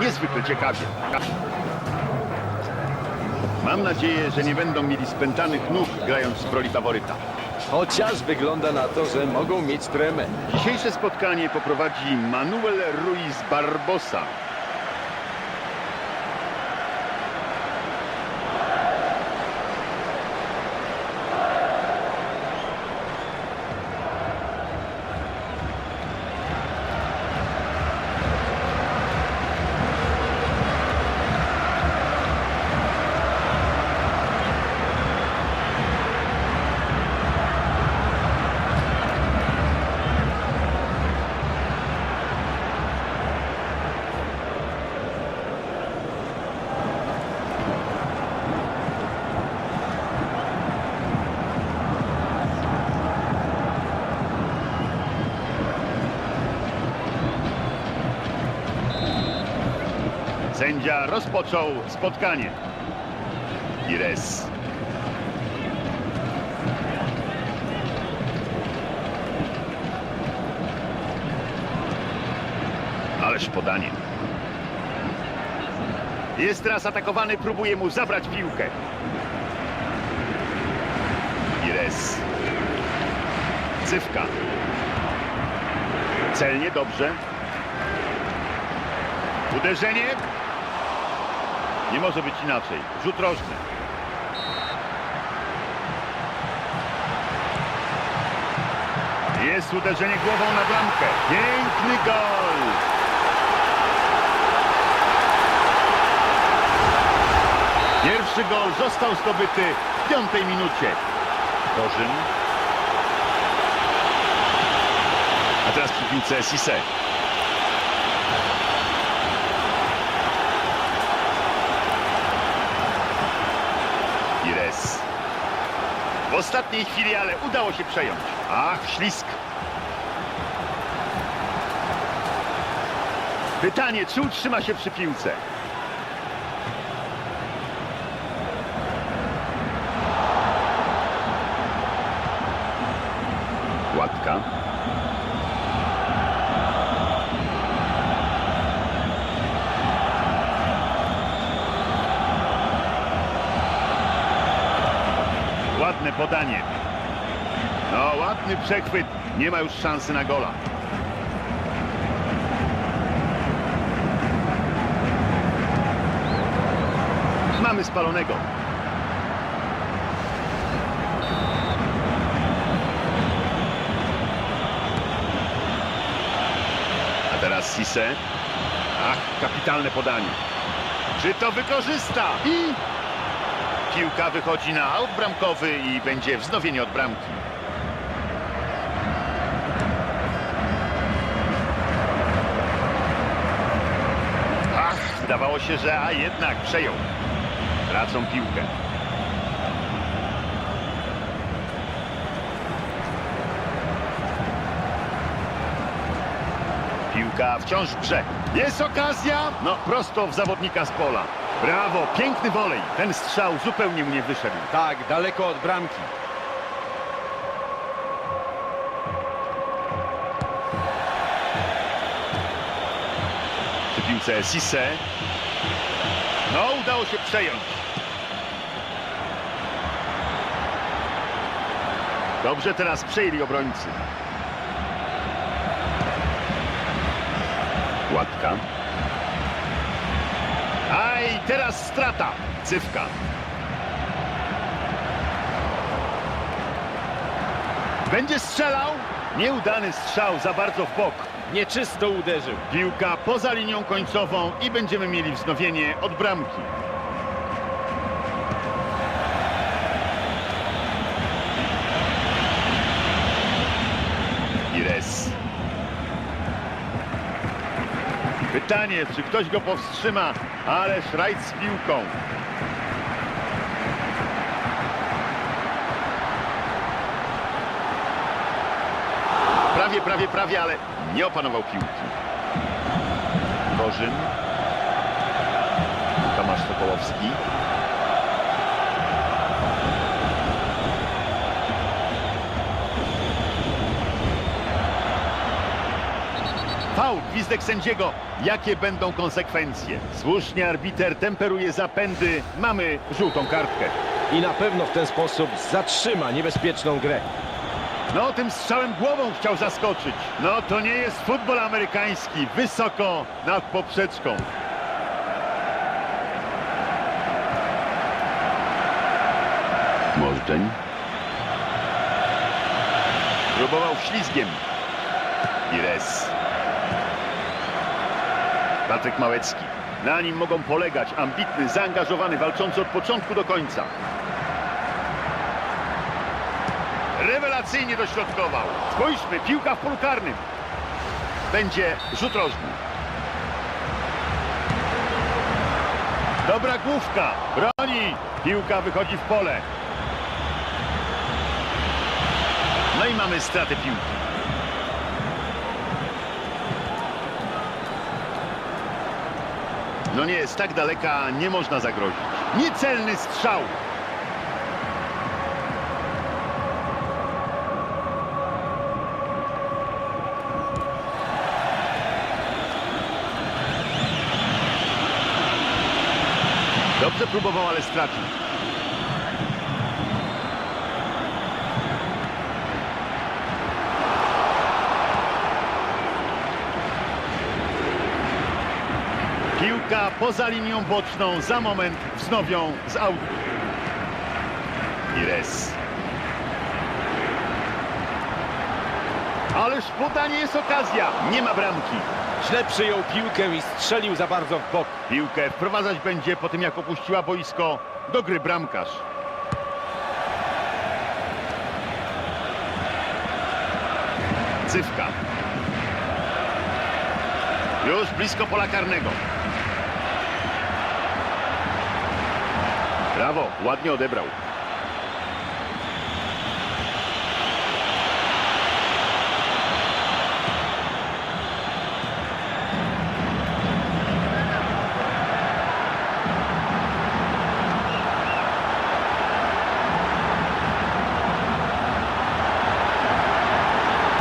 niezwykle ciekawie. Mam nadzieję, że nie będą mieli spętanych nóg grając w roli faworyta. Chociaż wygląda na to, że mogą mieć tremę. Dzisiejsze spotkanie poprowadzi Manuel Ruiz Barbosa. Sędzia rozpoczął spotkanie. Ires. Ależ podanie. Jest teraz atakowany, próbuje mu zabrać piłkę. Ires. Cywka. Celnie, dobrze. Uderzenie. Nie może być inaczej. Rzut rożny. Jest uderzenie głową na bramkę. Piękny gol. Pierwszy gol został zdobyty w piątej minucie. Korzyn. A teraz przy piłce. Ires. W ostatniej chwili, ale udało się przejąć. Ach, ślisk. Pytanie, czy utrzyma się przy piłce? Łatka. Podanie. No, ładny przechwyt. Nie ma już szansy na gola. Mamy spalonego. A teraz Sise. Ach, kapitalne podanie. Czy to wykorzysta? I Piłka wychodzi na aut bramkowy i będzie wznowienie od bramki. Ach, wydawało się, że a jednak przejął. Tracą piłkę. Piłka wciąż w grze. Jest okazja! No, prosto w zawodnika z pola. Brawo, piękny wolej. Ten strzał zupełnie mu nie wyszedł. Tak, daleko od bramki. Przy piłce Sisse. No, udało się przejąć. Dobrze teraz przejęli obrońcy. Łatka. Aj, teraz strata. Cywka. Będzie strzelał. Nieudany strzał, za bardzo w bok. Nieczysto uderzył. Piłka poza linią końcową i będziemy mieli wznowienie od bramki. Ires. Pytanie, czy ktoś go powstrzyma, ale Szrajc z piłką. Prawie, prawie, prawie, ale nie opanował piłki. Korzyn. Tomasz Sokołowski. Faul, gwizdek sędziego. Jakie będą konsekwencje? Słusznie arbiter temperuje zapędy. Mamy żółtą kartkę. I na pewno w ten sposób zatrzyma niebezpieczną grę. No, tym strzałem głową chciał zaskoczyć. No, to nie jest futbol amerykański. Wysoko nad poprzeczką. Możdżeń. Próbował ślizgiem. Ires. Patryk Małecki. Na nim mogą polegać ambitny, zaangażowany, walczący od początku do końca. Rewelacyjnie dośrodkował. Spójrzmy, piłka w polu karnym. Będzie rzut rożny. Dobra główka. Broni. Piłka wychodzi w pole. No i mamy stratę piłki. No nie jest tak daleka, nie można zagrozić. Niecelny strzał. Dobrze próbował, ale stracił. Piłka poza linią boczną. Za moment wznowią z autu. Ires. Ależ podanie jest okazja. Nie ma bramki. Źle przyjął piłkę i strzelił za bardzo w bok. Piłkę wprowadzać będzie po tym, jak opuściła boisko do gry bramkarz. Cywka. Już blisko pola karnego. Brawo, ładnie odebrał.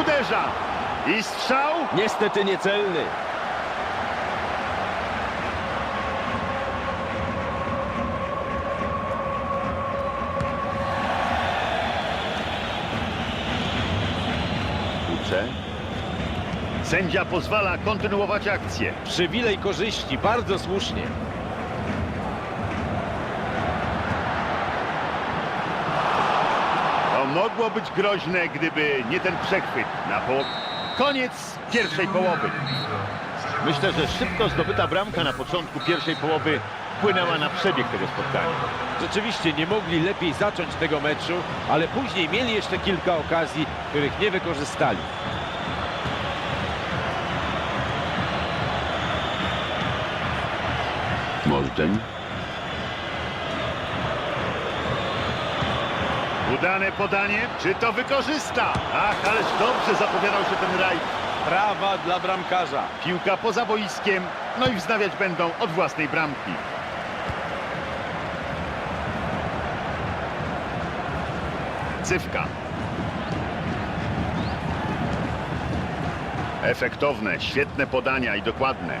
Uderza. I strzał. Niestety niecelny. Ucze. Sędzia pozwala kontynuować akcję. Przywilej korzyści, bardzo słusznie. To mogło być groźne, gdyby nie ten przechwyt na połowę. Koniec pierwszej połowy. Myślę, że szybko zdobyta bramka na początku pierwszej połowy wpłynęła na przebieg tego spotkania. Rzeczywiście nie mogli lepiej zacząć tego meczu, ale później mieli jeszcze kilka okazji, których nie wykorzystali. Możdżeń. Udane podanie. Czy to wykorzysta? Ach, ależ dobrze zapowiadał się ten raj. Prawa dla bramkarza. Piłka poza boiskiem. No i wznawiać będą od własnej bramki. Cywka. Efektowne, świetne podania i dokładne.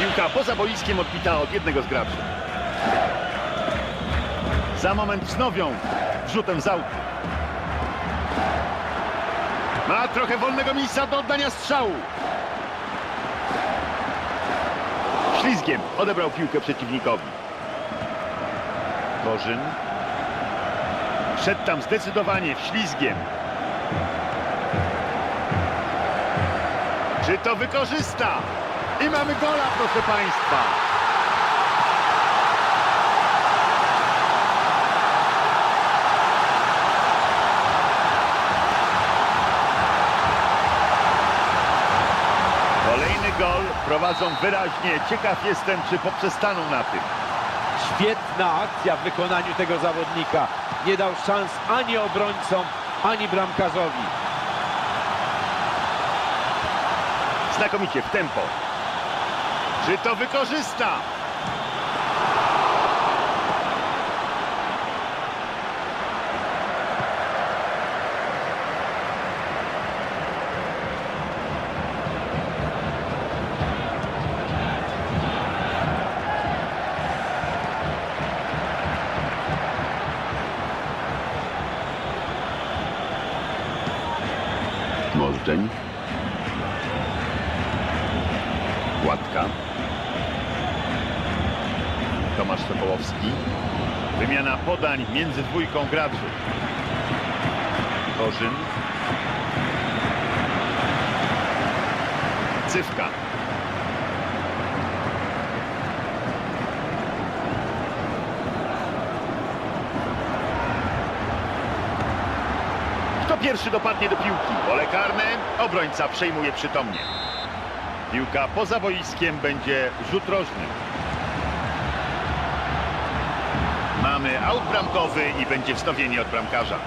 Piłka poza boiskiem odbita od jednego z graczy. Za moment wznowią rzutem z autu. Ma trochę wolnego miejsca do oddania strzału. Ślizgiem odebrał piłkę przeciwnikowi. Korzyn. Szedł tam zdecydowanie ślizgiem. Czy to wykorzysta? I mamy gola, proszę Państwa. Gol prowadzą wyraźnie. Ciekaw jestem, czy poprzestaną na tym. Świetna akcja w wykonaniu tego zawodnika. Nie dał szans ani obrońcom, ani bramkarzowi. Znakomicie w tempo. Czy to wykorzysta? Możdżeń. Łatka. Tomasz Sokołowski. Wymiana podań między dwójką graczy. Korzyn. Cywka. Pierwszy dopadnie do piłki? Pole karne. Obrońca przejmuje przytomnie. Piłka poza boiskiem będzie rzut rożny. Mamy aut bramkowy i będzie wznowienie od bramkarza.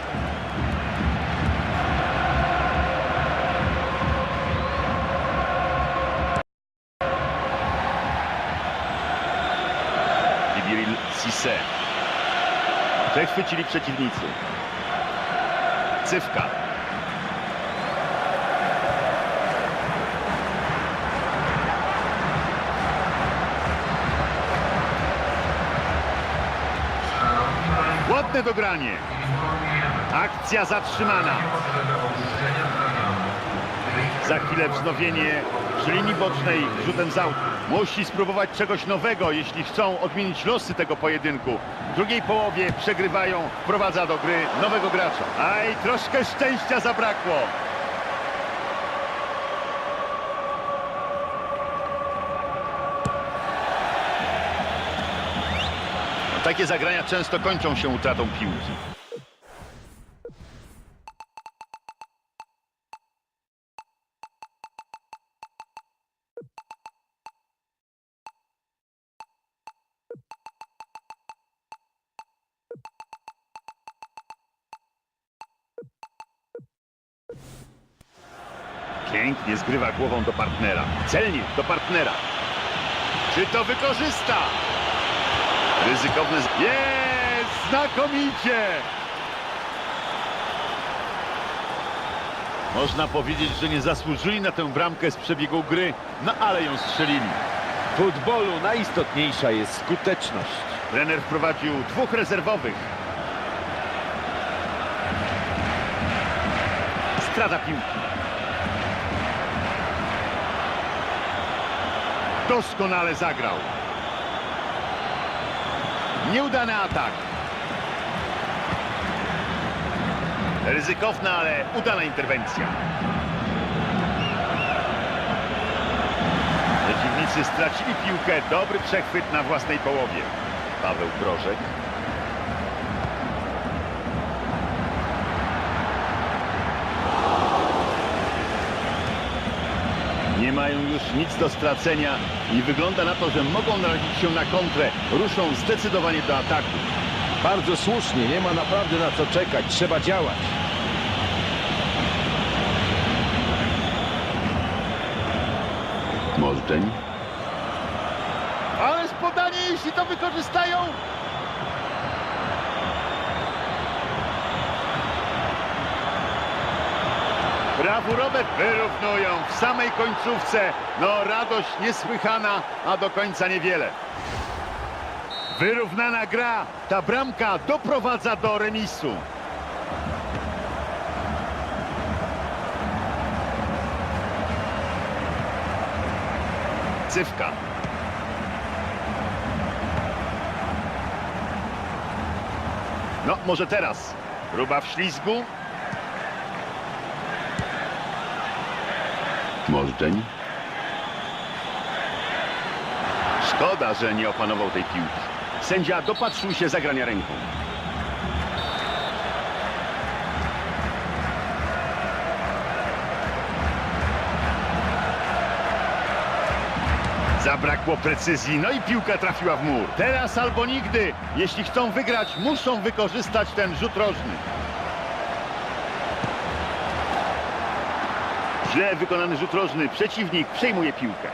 Ibiril Cisse. Przechwycili przeciwnicy. Cywka. Ładne dogranie. Akcja zatrzymana. Za chwilę wznowienie przy linii bocznej rzutem z. Musi spróbować czegoś nowego, jeśli chcą odmienić losy tego pojedynku. W drugiej połowie przegrywają, wprowadza do gry nowego gracza. Aj, troszkę szczęścia zabrakło. Takie zagrania często kończą się utratą piłki. Pięknie zgrywa głową do partnera. Celnie do partnera. Czy to wykorzysta? Ryzykowny. z- Jest! Znakomicie! Można powiedzieć, że nie zasłużyli na tę bramkę z przebiegu gry, no ale ją strzelili. W futbolu najistotniejsza jest skuteczność. Trener wprowadził dwóch rezerwowych. Strata piłki. Doskonale zagrał. Nieudany atak. Ryzykowna, ale udana interwencja. Przeciwnicy stracili piłkę. Dobry przechwyt na własnej połowie. Paweł Brożek. Mają już nic do stracenia i wygląda na to, że mogą narazić się na kontrę. Ruszą zdecydowanie do ataku. Bardzo słusznie, nie ma naprawdę na co czekać, trzeba działać. Możdżeń. Ależ podanie, jeśli to wykorzystają. Brawurowe wyrównują w samej końcówce. No radość niesłychana, a do końca niewiele. Wyrównana gra. Ta bramka doprowadza do remisu. Cywka. No, może teraz. Próba w ślizgu. Możdżeń. Szkoda, że nie opanował tej piłki. Sędzia dopatrzył się zagrania ręką. Zabrakło precyzji, no i piłka trafiła w mur. Teraz albo nigdy. Jeśli chcą wygrać, muszą wykorzystać ten rzut rożny. Źle wykonany rzut rożny. Przeciwnik przejmuje piłkę.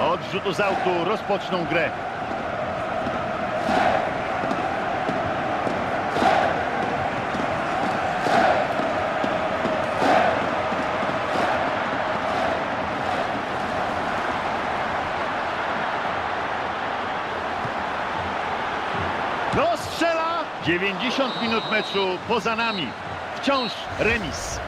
Od rzutu z autu rozpoczną grę. No strzela! 90 minut meczu poza nami. Wciąż remis.